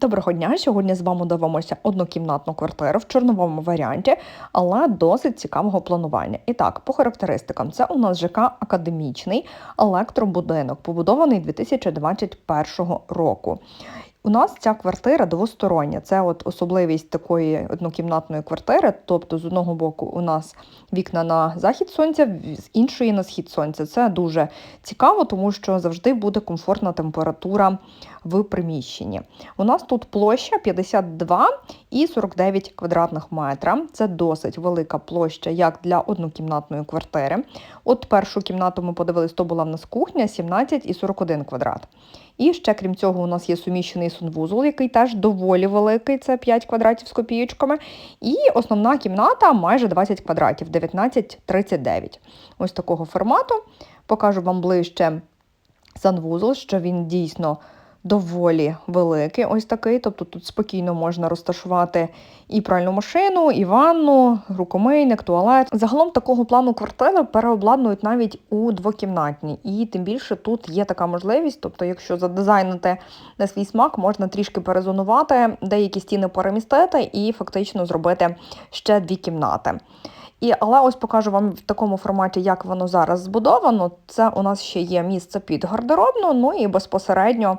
Доброго дня! Сьогодні з вами дивимося однокімнатну квартиру в чорновому варіанті, але досить цікавого планування. І так, по характеристикам, це у нас ЖК академічний електробудинок, побудований 2021 року. У нас ця квартира двостороння. Це от особливість такої однокімнатної квартири. Тобто, з одного боку, у нас вікна на захід сонця, з іншої на схід сонця. Це дуже цікаво, тому що завжди буде комфортна температура в приміщенні. У нас тут площа 52 і 49 квадратних метра. Це досить велика площа, як для однокімнатної квартири. От першу кімнату ми подивились, то була в нас кухня 17 і 41 квадрат. І ще, крім цього, у нас є суміщений санвузол, який теж доволі великий, це 5 квадратів з копієчками. І основна кімната майже 20 квадратів, 19-39. Ось такого формату. Покажу вам ближче санвузол, що він дійсно доволі великий, ось такий. Тобто тут спокійно можна розташувати і пральну машину, і ванну, рукомийник, туалет. Загалом такого плану квартири переобладнують навіть у двокімнатні. І тим більше тут є така можливість. Тобто, якщо задизайнити на свій смак, можна трішки перезонувати, деякі стіни перемістити і фактично зробити ще дві кімнати. І, але ось покажу вам в такому форматі, як воно зараз збудовано. Це у нас ще є місце під гардеробну, ну і безпосередньо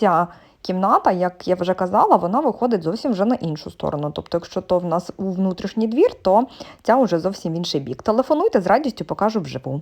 ця кімната, як я вже казала, вона виходить зовсім вже на іншу сторону. Тобто, якщо то в нас у внутрішній двір, то ця вже зовсім інший бік. Телефонуйте з радістю, покажу вживу.